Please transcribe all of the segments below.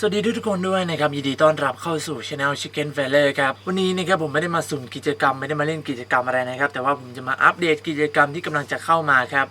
สวัสดีทุกคนด้วยนะครับยินดีต้อนรับเข้าสู่ช anel Chicken v a l e y ครับวันนี้นะครับผมไม่ได้มาสุ่มกิจกรรม ไม่ได้มาเล่นกิจกรรมอะไรนะครับ แต่ว่าผมจะมาอัปเดตกิจกรรมที่กำลังจะเข้ามาครับ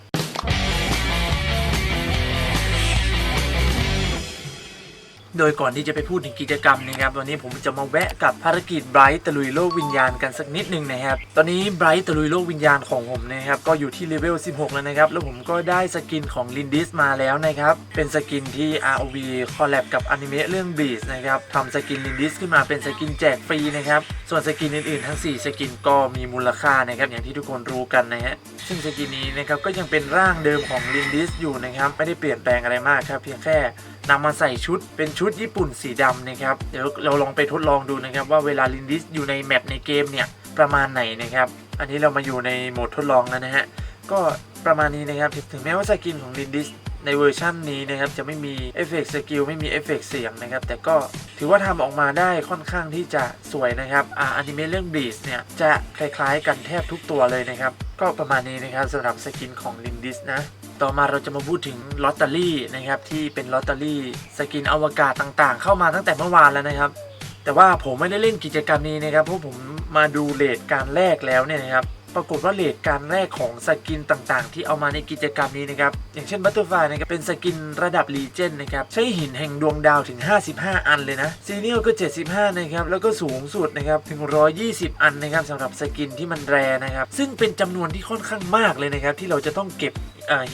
โดยก่อนที่จะไปพูดถึงกิจกรรมนะครับวันนี้ผมจะมาแวะกับภารกิจไบรท์ตะลุยโลกวิญญาณกันสักนิดหนึ่งนะครับตอนนี้ไบรท์ตะลุยโลกวิญญาณของผมนะครับก็อยู่ที่เลเวล 16 แล้วนะครับแล้วผมก็ได้สกินของลินดิสมาแล้วนะครับเป็นสกินที่ ROV คอลแลบกับอนิเมะเรื่อง b e a s นะครับทำสกินลินดิสขึ้นมาเป็นสกินแจกฟรีนะครับส่วนสกินอื่นๆทั้ง 4 สกินก็มีมูลค่านะครับอย่างที่ทุกคนรู้กันนะฮะซึ่งสกินนี้นะครับก็ยังเป็นร่างเดิมของลินดิสอยู่นะครับไม่ได้เปลี่ยนแปลงอะไรมากครับเพียงแค่ นำมาใส่ชุดเป็นชุดญี่ปุ่นสีดำนะครับ เดี๋ยวเราลองไปทดลองดูนะครับ ว่าเวลาลินดิสอยู่ในแมปในเกมเนี่ยประมาณไหนนะครับ อันนี้เรามาอยู่ในโหมดทดลองแล้วนะฮะ ก็ประมาณนี้นะครับ ถึงแม้ว่าสกินของลินดิสในเวอร์ชันนี้นะครับจะไม่มีเอฟเฟกต์สกิลไม่มีเอฟเฟกต์เสียงนะครับ แต่ก็ถือว่าทำออกมาได้ค่อนข้างที่จะสวยนะครับอ่าอนิเมะเรื่องบีสเนี่ย จะคล้ายๆกันแทบทุกตัวเลยนะครับ ก็ประมาณนี้นะครับสำหรับสกินของลินดิสนะ ต่อมาเราจะมาพูดถึงลอตเตอรี่นะครับที่เป็นลอตเตอรี่สกินอวกาศต่างๆ เข้ามาตั้งแต่เมื่อวานแล้วนะครับ แต่ว่าผมไม่ได้เล่นกิจกรรมนี้นะครับเพราะผมมาดูเลทการแรกแล้วเนี่ยนะครับปรากฏว่าเลทการแรกของสกินต่างๆ ที่เอามาในกิจกรรมนี้นะครับ อย่างเช่นบัตเตอร์ไฟนะครับเป็นสกินระดับรีเจนนะครับ ใช้หินแห่งดวงดาวถึง 55 อันเลยนะซีเนียลก็ 75 นะครับ แล้วก็สูงสุดนะครับ ถึง 120 อันนะครับสำหรับสกินที่มันแรนะครับ ซึ่งเป็นจำนวนที่ค่อนข้างมากเลยนะครับ ที่เราจะต้องเก็บ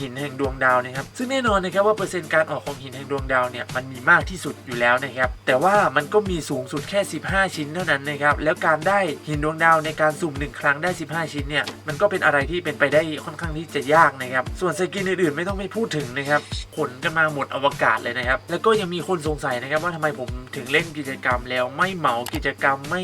หินแห่งดวงดาวนะครับซึ่งแน่นอนนะครับว่าเปอร์เซ็นต์การออกของหินแห่งดวงดาวเนี่ยมันมีมากที่สุดอยู่แล้วนะครับแต่ว่ามันก็มีสูงสุดแค่ 15 ชิ้นเท่านั้นนะครับแล้วการได้หินดวงดาวในการสุ่มหนึ่งครั้งได้ 15 ชิ้นเนี่ยมันก็เป็นอะไรที่เป็นไปได้ค่อนข้างที่จะยากนะครับส่วนสกินอื่นๆไม่ต้องไปพูดถึงนะครับขนกันมาหมดอวกาศเลยนะครับแล้วก็ยังมีคนสงสัยนะครับว่าทำไมผมถึงเล่นกิจกรรมแล้วไม่เหมากิจกรรมไม่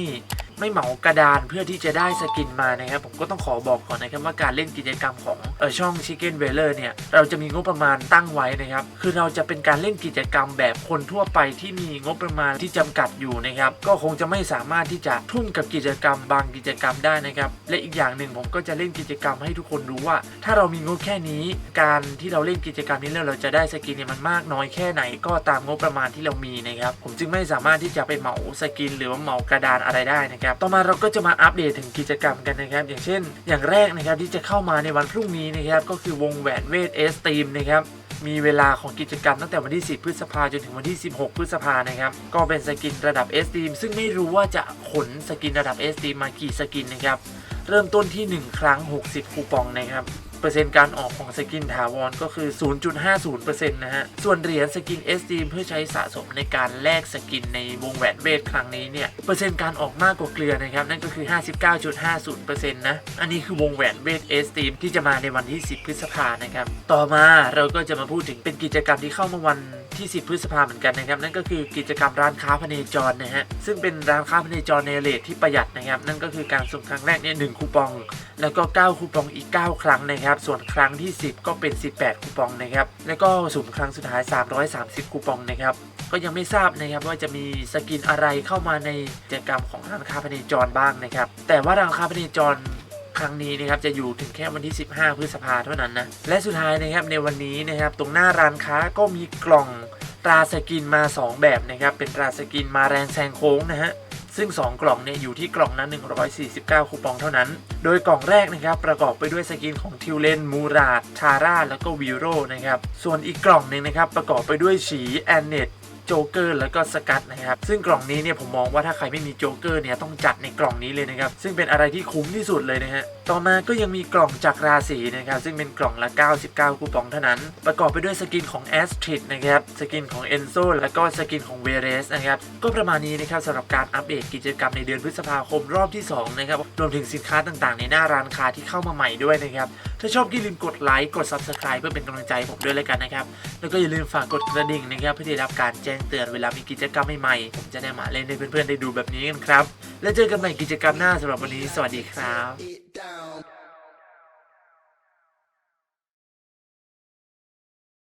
ไม่เหมากระดานเพื่อที่จะได้สกินมานะครับ ผมก็ต้องขอบอกก่อนนะครับว่าการเล่นกิจกรรมของเออช่อง Chicken w e l l e r เนี่ย เราจะมีงบประมาณตั้งไว้นะครับ คือเราจะเป็นการเล่นกิจกรรมแบบคนทั่วไปที่มีงบประมาณที่จำกัดอยู่นะครับ ก็คงจะไม่สามารถที่จะทุ่มกับกิจกรรมบางกิจกรรมได้นะครับ และอีกอย่างหนึ่งผมก็จะเล่นกิจกรรมให้ทุกคนรู้ว่า ถ้าเรามีงบแค่นี้ การที่เราเล่นกิจกรรมนี้แล้วเราจะได้สกินเนี่ยมันมากน้อยแค่ไหน ก็ตามงบประมาณที่เรามีนะครับ ผมจึงไม่สามารถที่จะไปเหมาสกิน หรือว่าเหมากระดานอะไรได้นะครับต่อมาเราก็จะมาอัปเดตถึงกิจกรรมกันนะครับ อย่างเช่น อย่างแรกนะครับที่จะเข้ามาในวันพรุ่งนี้นะครับ ก็คือวงแหวนเวทเอสตีมนะครับมีเวลาของกิจกรรมตั้งแต่วันที่ 10 พฤษภาจนถึงวันที่ 16 พฤษภานะครับ ก็เป็นสกินระดับ S ทีมซึ่งไม่รู้ว่าจะขนสกินระดับ S ทีมมากี่สกินนะครับ เริ่มต้นที่ 1 ครั้ง 60 คูปองนะครับ เปอร์เซ็นต์การออกของสกินถาวรก็คือ 0.50%นะฮะ ส่วนเหรียญสกิน S ทีมเพื่อใช้สะสมในการแลกสกินในวงแหวนเวทครั้งนี้เนี่ย เปอร์เซ็นต์การออกมากกว่าเกลือนะครับ นั่นก็คือ 59.50%นะ อันนี้คือวงแหวนเวท S ทีมที่จะมาในวันที่ 10 พฤษภานะครับ ต่อมาเราก็จะมาพูดถึงเป็นกิจกรรมที่เข้ามาวัน ที่ 10 พฤษภาเหมือนกันนะครับ นั่นก็คือกิจกรรมร้านค้าพเนจรนะฮะ ซึ่งเป็นร้านค้าพเนจรในเรทที่ประหยัดนะครับ นั่นก็คือการสุ่มครั้งแรกเนี่ยหคูปอง แล้วก็ 9 คูปองอีก 9 ครั้งนะครับ ส่วนครั้งที่ 10 ก็เป็น 18 คูปองนะครับ แล้วก็สุ่มครั้งสุดท้าย 330 คูปองนะครับ ก็ยังไม่ทราบนะครับว่าจะมีสกินอะไรเข้ามาในกิจกรรมของร้านค้าพเนจรบ้างนะครับ แต่ว่าร้านค้าพเนจรครั้งนี้นะครับจะอยู่ถึงแค่วันที่ 15 พฤษภาเท่านั้นนะ และสุดท้ายนะครับในวันนี้นะครับตรงหน้าร้านค้าก็มีกล่อง ราสกินมา 2 แบบนะครับ เป็นตราสกินมาแรงแซงโค้งนะฮะ ซึ่ง 2 กล่องเนี่ยอยู่ที่กล่องนั้น149 คูปองเท่านั้น โดยกล่องแรกนะครับประกอบไปด้วยสกินของทิวเลน มูราดทาร่า แล้วก็วิโรนะครับ ส่วนอีกกล่องหนึ่งนะครับประกอบไปด้วยฉีแอนเนต โจ๊กเกอร์แล้วก็สกัดนะครับซึ่งกล่องนี้เนี่ยผมมองว่าถ้าใครไม่มีโจ๊กเกอร์เนี่ยต้องจัดในกล่องนี้เลยนะครับซึ่งเป็นอะไรที่คุ้มที่สุดเลยนะฮะต่อมาก็ยังมีกล่องจากราศีนะครับซึ่งเป็นกล่องละ 99 คูปองเท่านั้น ประกอบไปด้วยสกินของแอสทริดนะครับสกินของเอนโซแล้วก็สกินของเวเรสนะครับก็ประมาณนี้นะครับสำหรับการอัปเดตกิจกรรมในเดือนพฤษภาคมรอบที่สองนะครับรวมถึงสินค้าต่างๆ ในหน้าร้านค้าที่เข้ามาใหม่ด้วยนะครับถ้าชอบก็อย่าลืมกดไลค์กด Subscribe เพื่อเป็นกำลังใจให้ผมด้วยเลยกันนะครับ แล้วก็อย่าลืมฝากกดกระดิ่งนะครับ เพื่อได้รับการแจ้งเตือนเวลามีกิจกรรมใหม่ๆผมจะได้มาเล่นให้เพื่อนๆได้ดูแบบนี้กันครับ แล้วเจอกันใหม่กิจกรรมหน้าสำหรับวันนี้ สวัสดีครับ